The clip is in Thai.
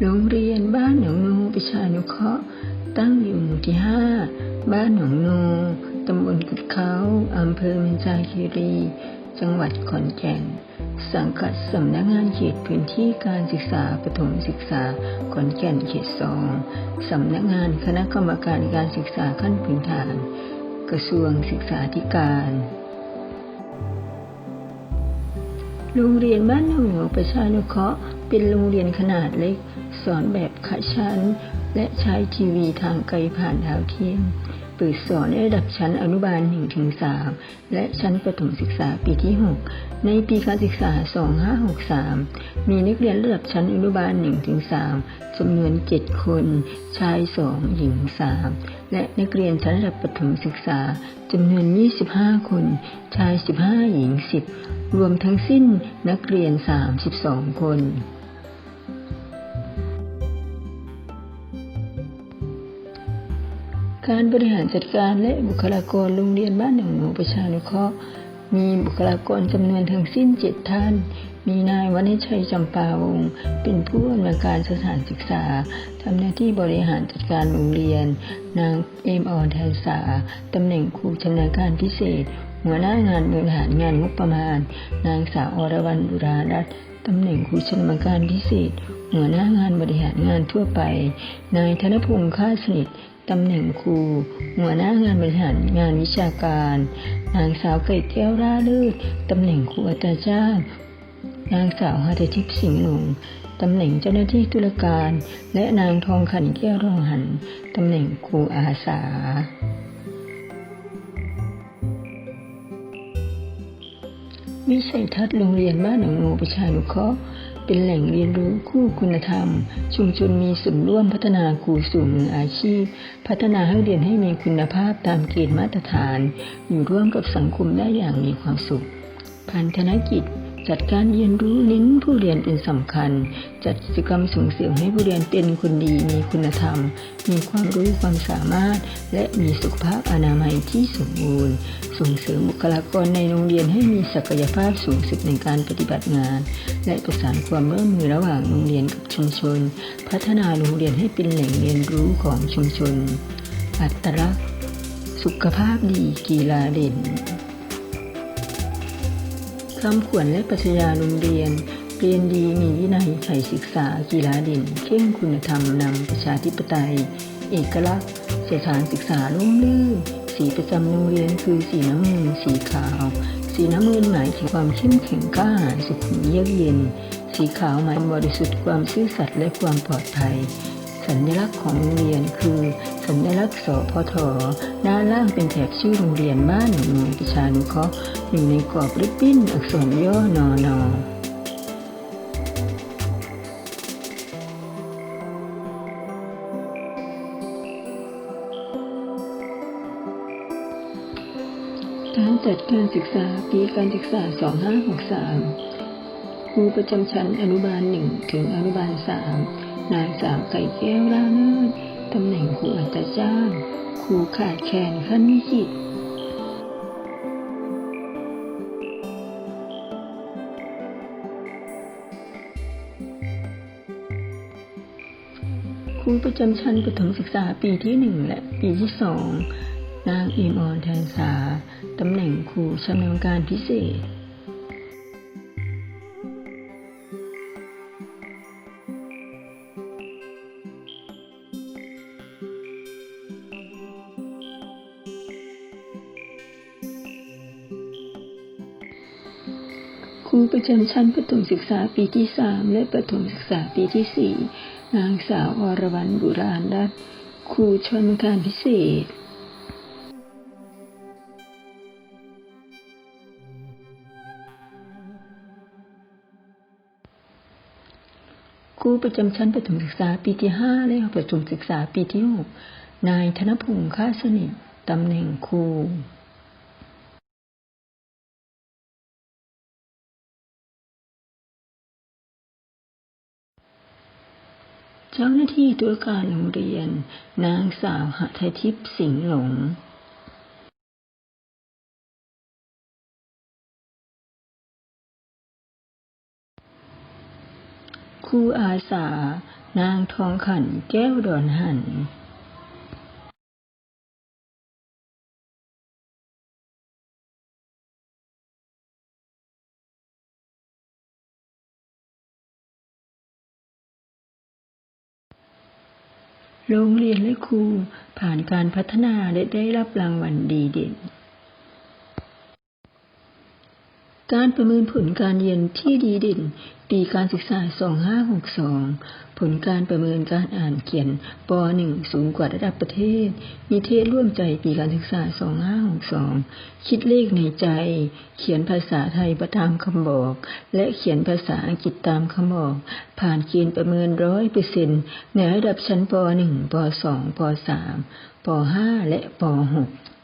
โรงเรียนบ้านหนองนูประชานุเคราะห์ตั้งอยู่หมู่ที่ห้าบ้านหนองนูตำบลกุดเขาอำเภอเมืองจาคีรี จังหวัดขอนแก่น สังกัดสำนักงานเขตพื้นที่การศึกษาประถมศึกษาขอนแก่นเขตสองสำนักงานคณะกรรมการการศึกษาขั้นพื้นฐาน กระทรวงศึกษาธิการ โรงเรียนบ้านหนองหลวงประชานุเคราะห์เป็นโรงเรียนขนาดเล็ก สอนแบบขะชั้น และใช้ทีวีทางไกลผ่านดาวเทียม เปิดสอนในระดับชั้นอนุบาล 1-3 และชั้นประถมศึกษาปีที่ 6 ในปีการศึกษา 2563 มีนักเรียนระดับชั้นอนุบาล 1-3 จำนวน 7 คน ชาย 2 หญิง 3 และนักเรียนชั้นระดับประถมศึกษาจำนวน 25 คน ชาย 15 หญิง 10 รวมทั้งสิ้นนักเรียน 32 คน การบริหารจัดการและบุคลากรโรงเรียนบ้านหนองหนูประชานุเคราะห์มีบุคลากรจำนวนทั้งสิ้นเจ็ดท่าน มีนายวณิชัยจำปาวงศ์เป็นผู้อำนวยการสถานศึกษา ทำหน้าที่บริหารจัดการโรงเรียน นางเอมออนแทนสาตำแหน่งครูชำนาญการพิเศษ หัวหน้างานบริหารงานงบประมาณ นางสาวอรวรรณบุรารัตน์ตำแหน่งครูชำนาญการพิเศษ หัวหน้างานบริหารงานทั่วไป นายธนพงษ์ค่าสนิทตำแหน่งครู หัวหน้างานบริหารงานวิชาการ นางสาวไก่แก้วร่าลิศตำแหน่งครูอัตราจ้างนางสาวหัตทิพย์สิงห์หลงตำแหน่งเจ้าหน้าที่ตุลาการ และนางทองขันแก้วรองหันตำแหน่งครูอาสา วิสัยทัศน์โรงเรียนบ้านหนองนูประชานุเคราะห์ เป็นแหล่งเรียนรู้คู่คุณธรรม ชุมชนมีส่วนร่วมพัฒนาครูสู่มืออาชีพ พัฒนาให้เรียนให้มีคุณภาพตามเกณฑ์มาตรฐาน อยู่ร่วมกับสังคมได้อย่างมีความสุขพันธนกิจจัดการเรียนรู้เน้นผู้เรียนเป็นสำคัญ จัดกิจกรรมส่งเสริมให้ผู้เรียนเป็นคนดี มีคุณธรรม มีความรู้ความสามารถ และมีสุขภาพอนามัยที่สมบูรณ์ ส่งเสริมบุคลากรในโรงเรียนให้มีศักยภาพสูงสุดในการปฏิบัติงาน และประสานความร่วมมือระหว่างโรงเรียนกับชุมชน พัฒนาโรงเรียนให้เป็นแหล่งเรียนรู้ของชุมชน อัตลักษณ์ สุขภาพดีกีฬาเด่นคำขวัญและปรัชญาโรงเรียน เรียนดีมีวินัยใฝ่ศึกษากีฬาด่นเข่งคุณธรรมนำประชาธิปไตย เอกลักษณ์สถานศึกษาร่มรื่นสีประจำโรงเรียนคือสีน้ำเงินสีขาว สีน้ำเงินหมายถึงความเข้มแข็งกล้าหาญสุขุมเยือกเย็น สีขาวหมายบริสุทธิ์ความซื่อสัตย์และความปลอดภัย สัญลักษณ์ของโรงเรียนคือสัญลักษณ์สพทด้านล่างเป็นแถบชื่อโรงเรียนบ้านหนองนูประชานุเคราะห์อยู่ในกรอบริบบิ้นอักษรย่อนอนอ การจัดการศึกษาปีการศึกษา 2563 ครูประจำชั้นอนุบาล 1 ถึงอนุบาล 3 นางสาวไก่แก้วร่าเนิศตำแหน่งครูอัตาจ้าง ครูขาดแคลนขั้นวิจิตครูประจำชั้นประถมศึกษาปีที่ 1 และปีที่ 2 นางอิมออนแทนสาตำแหน่งครูชำนาญการพิเศษครูประจำชั้นประถมศึกษาปีที่3และประถมศึกษาปีที่4นางสาวอรวรรณบุรารัตน์ครูชำนาญการพิเศษ ครูประจำชั้นประถมศึกษาปีที่5และประถมศึกษาปีที่6นายธนพงษ์ค่าสนิทตำแหน่งครูเจ้าหน้าที่ตุลาการโรงเรียน นางสาวหทัยทิพย์สิงห์หลง รูอาสา นางทองขันแก้วดอนหันโรงเรียนและครูผ่านการพัฒนาและได้รับรางวัลดีเด่น การประเมินผลการเรียนที่ดีเด่น ปีการศึกษา 2562 ผลการประเมินการอ่านเขียนป .1 สูงกว่าระดับประเทศมีเทศร่วมใจปีการศึกษา 2562 คิดเลขในใจ เขียนภาษาไทยประตามคำบอก และเขียนภาษาอังกฤษตามคำบอก ผ่านเกณฑ์ประเมินร้อยเปอร์เซ็นต์ในระดับชั้นป .1 ป .2 ป .3 ป .5 และป .6